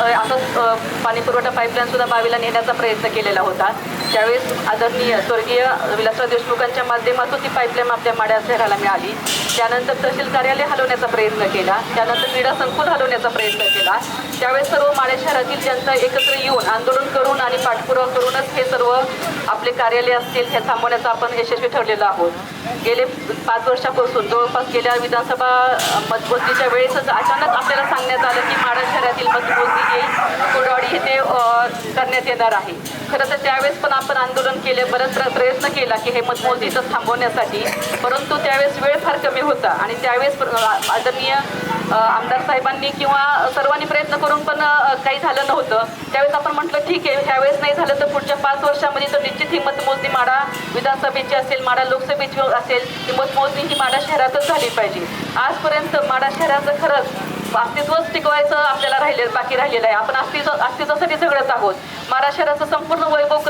असं पाणीपुरवठा पाईपलाईनसुद्धा पाणी पुरवठा पाईपलाईन सुद्धा बावीला नेण्याचा प्रयत्न केलेला होता. त्यावेळेस आदरणीय स्वर्गीय विलासराव देशमुखांच्या माध्यमातून ती पाईपलाईन आपल्या माड्या शहराला मिळाली. त्यानंतर तहसील कार्यालय हलवण्याचा प्रयत्न केला. त्यानंतर क्रीडा संकुल हलवण्याचा प्रयत्न केला. त्यावेळेस सर्व माड्या शहरातील जनता एकत्र येऊन आंदोलन करून आणि पाठपुरावा करूनच हे सर्व आपले कार्यालय असतील हे थांबवण्याचा आपण यशस्वी ठरलेलो आहोत. गेले पाच वर्षापासून जवळपास गेल्या विधानसभा मतमोजणीच्या वेळेसच अचानक आपल्याला सांगण्यात आलं की माडा शहरातील मतमोजणी ही कुडवाडी येथे करण्यात येणार आहे. खरं तर त्यावेळेस पण आपण आंदोलन केले बरंच प्रयत्न केला की हे मतमोजणीचं थांबवण्यासाठी. परंतु त्यावेळेस वेळ फार कमी होता आणि त्यावेळेस प्र- आदरणीय आमदार साहेबांनी किंवा सर्वांनी प्रयत्न करून पण काही झालं नव्हतं. त्यावेळेस आपण म्हटलं ठीक आहे ह्यावेळेस नाही झालं तर पुढच्या पाच वर्षामध्ये तर निश्चित ही मतमोजणी माडा विधानसभेची असेल माडा लोकसभेची असेल ही मतमोजणी ही माडा शहरातच झाली पाहिजे. आजपर्यंत माडा शहराचं खरंच अस्तित्वच टिकवायचं आपल्याला राहिले बाकी राहिलेलं आहे. आपण अस्तित्व अस्तित्वासाठी झगडत आहोत. माडा शहराचं संपूर्ण वैभव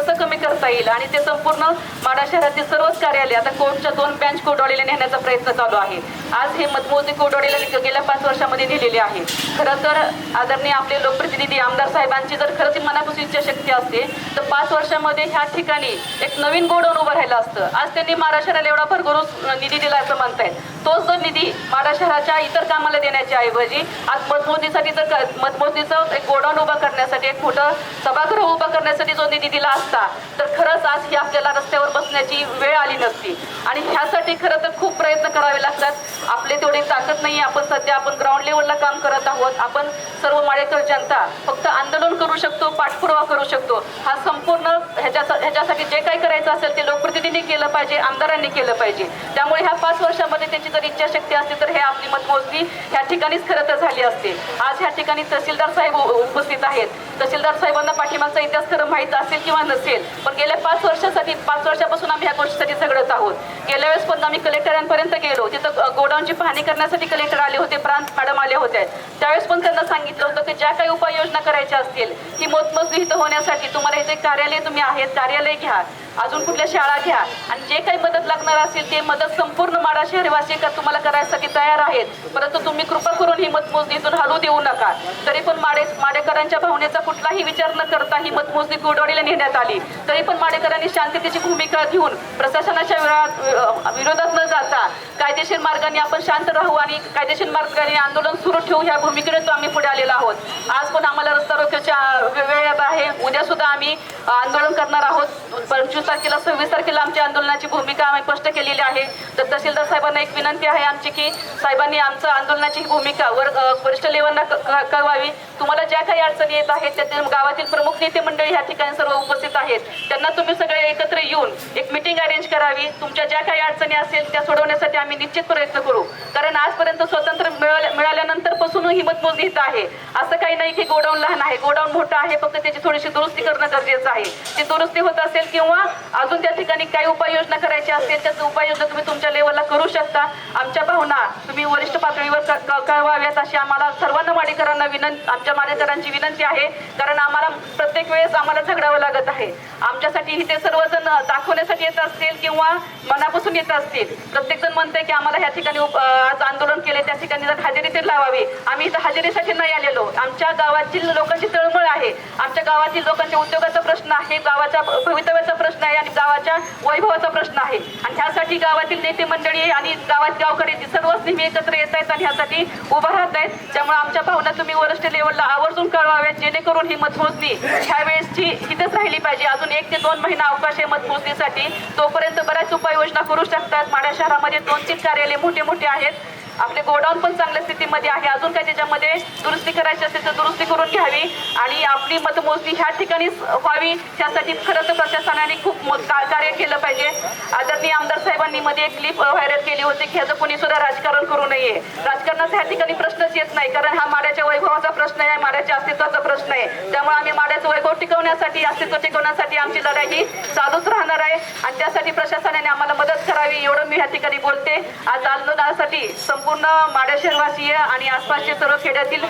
येईल आणि ते संपूर्ण माडा शहरातील सर्वच कार्यालय आता कोर्टच्या दोन बँच कोडवाडीला नेण्याचा प्रयत्न चालू आहे. आज हे मतमोजणी कोडवाडीला गेल्या पाच वर्षामध्ये नेलेले आहे. खरं तर आदरणीय आपले लोकप्रतिनिधी आमदार साहेबांची जर खरंच मनापासून इच्छाशक्ती असते तर पाच वर्षामध्ये ह्या ठिकाणी एक नवीन गोडाऊन उभं राहिलं असतं. आज त्यांनी महाराष्ट्राला शहराला एवढा भरघोस निधी दिला असं म्हणतायत. तोच जो निधी माडा शहराच्या इतर कामाला देण्याच्या ऐवजी आज मतमोजणीसाठी जर मतमोजणीचं एक गोडाऊन उभा करण्यासाठी एक मोठं सभागृह उभा करण्यासाठी जो निधी दिला असता तर खरंच आज ही आपल्याला रस्त्यावर बसण्याची वेळ आली नसती. आणि ह्यासाठी खरं तर खूप प्रयत्न करावे लागतात. आपले तेवढी ताकद नाही आपण सध्या आपण ग्राउंड लेवलला काम करत आहोत. आपण सर्व माळेकर जनता फक्त आंदोलन करू शकतो. पाठपुरावा करू शकतो. हा संपूर्ण ह्याच्या ह्याच्यासाठी जे काही करायचं असेल ते लोकप्रतिनिधींनी केलं पाहिजे आमदारांनी केलं पाहिजे. त्यामुळे ह्या पाच वर्षामध्ये त्यांची जर इच्छाशक्ती असते तर हे आपली मतमोजणी ह्या ठिकाणीच खरं तर झाली असते. आज ह्या ठिकाणी तहसीलदार साहेब उपस्थित आहेत. तहसीलदार साहेबांना पाठीमागचा इतिहास खरं माहीत असेल किंवा नसेल पण गेल्या पाच वर्षासाठी पाच वर्षापासून आम्ही ह्या गोष्टीसाठी झगडत आहोत. गेल्या वेळेस पण आम्ही कलेक्टरांपर्यंत गेलो. तिथं गोडाऊनची पाहणी करण्यासाठी कलेक्टर आले होते प्रांत मॅडम आले होते. त्यावेळेस पण त्यांना सांगितलं होतं की ज्या काही उपाययोजना करायच्या असतील ही मोतमोजणी इथं होण्यासाठी तुम्हाला इथे कार्यालय तुम्ही आहेत कार्यालय घ्या. अजून कुठल्या शाळा घ्या. आणि जे काही मदत लागणार असेल ते मदत संपूर्ण माडा शहरवासी का तुम्हाला करायसाठी तयार आहेत. परंतु तुम्ही कृपा करून ही मतमोजणीतून हलू देऊ नका. तरी पण माडे माडेकरांच्या भावनेचा कुठलाही विचार न करता ही मतमोजणी गुडवडीला नेण्यात आली. तरी पण माडेकरांनी शांततेची भूमिका घेऊन प्रशासनाच्या विरोधात विरोधात न जाता कायदेशीर मार्गाने आपण शांत राहू आणि कायदेशीर मार्गाने आंदोलन सुरू ठेवू ह्या भूमिकेने तो आम्ही पुढे आलेलो आहोत. आज पण आम्हाला रस्ता रोख्याच्या वेळ आहे. उद्या सुद्धा आम्ही आंदोलन करणार आहोत. पंचवीस तारखेला सव्वीस तारखेला आमच्या आंदोलनाची भूमिका आम्ही स्पष्ट केलेली आहे. तर तहसीलदार साहेबांना एक विनंती आहे आमची की साहेबांनी आमचं आंदोलनाची भूमिका वर वरिष्ठ लेवलला क- कळवावी. तुम्हाला ज्या काही अडचणी येत आहेत त्यातील गावातील प्रमुख नेते मंडळी ह्या ठिकाणी सर्व उपस्थित आहेत. त्यांना तुम्ही सगळे एकत्र येऊन एक मिटिंग अरेंज करावी. तुमच्या ज्या काही अडचणी असेल त्या सोडवण्यासाठी आम्ही निश्चित प्रयत्न करू. कारण आजपर्यंत स्वतंत्र मिळाल्या मिळाल्यानंतरपासून ही मतमोजणी इथं आहे. असं काही नाही की गोडाऊन लहान आहे. गोडाऊन मोठं आहे. फक्त त्याची थोडीशी दुरुस्ती करणं गरजेचं आहे. ती दुरुस्ती होत असेल किंवा अजून त्या ठिकाणी काही उपाययोजना करायची असेल त्याच उपाययोजना तुम्ही तुमच्या लेवलला करू शकता. आमच्या भावना तुम्ही वरिष्ठ पातळीवर क- क- कळवाव्यात अशी आम्हाला सर्वांना माडेकरांना विनंती आमच्या माडेकरांची विनंती आहे. कारण आम्हाला प्रत्येक वेळेस आम्हाला झगडावं लागत आहे. आमच्यासाठी इथे सर्वजण दाखवण्यासाठी येत असतील किंवा मनापासून येत असतील. प्रत्येक जण म्हणते की आम्हाला ह्या ठिकाणी आज आंदोलन केले त्या ठिकाणी जर हजेरी ते लावावी. आम्ही इथं हजेरीसाठी नाही आलेलो. आमच्या गावातील लोकांची तळमळ आहे. आमच्या गावातील लोकांच्या उद्योगाचा प्रश्न आहे गावाच्या भवितव्याचा प्रश्न आहे आणि गावाच्या वैभवाचा प्रश्न आहे. आणि ह्यासाठी गावातील नेते मंडळी आणि गावात गावकडे सर्वच नेहमी एकत्र येत आहेत आणि ह्यासाठी उभा राहत आहेत. त्यामुळे आमच्या भावना तुम्ही वरिष्ठ लेवलला आवर्जून कळवाव्यात जेणेकरून ही मतमोजणी ह्या वेळेसची इथंच राहिली पाहिजे. अजून एक ते दोन महिना अवकाश आहे मतमोजणीसाठी तोपर्यंत बऱ्याच उपाययोजना करू शकतात. माड्या शहरामध्ये दोन तीन कार्यालय मोठे मोठे आहेत. आपले गोडाऊन पण चांगल्या स्थितीमध्ये आहे. अजून काही त्याच्यामध्ये दुरुस्ती करायची असेल तर दुरुस्ती करून घ्यावी आणि आपली मतमोजणी ह्या ठिकाणीच व्हावी. त्यासाठी खरं तर प्रशासनाने खूप का- कार्य केलं पाहिजे. आदरणीय आमदार साहेबांनी मध्ये एक क्लिप व्हायरल केली होती की ह्याचं कोणी सुद्धा राजकारण करू नये. राजकारणाचा ह्या ठिकाणी प्रश्नच येत नाही कारण हा माड्याच्या वैभवाचा प्रश्न आहे माड्याच्या अस्तित्वाचा प्रश्न आहे. त्यामुळे आम्ही माड्याचं वैभव टिकवण्यासाठी अस्तित्व टिकवण्यासाठी आमची लढाई ही चालूच राहणार आहे आणि त्यासाठी प्रशासनाने आम्हाला मदत करावी एवढं मी ह्या ठिकाणी बोलते. आज आंदोलनासाठी संपूर्ण माड्या शहरवासीय आणि आसपासचे सर्व खेड्यातील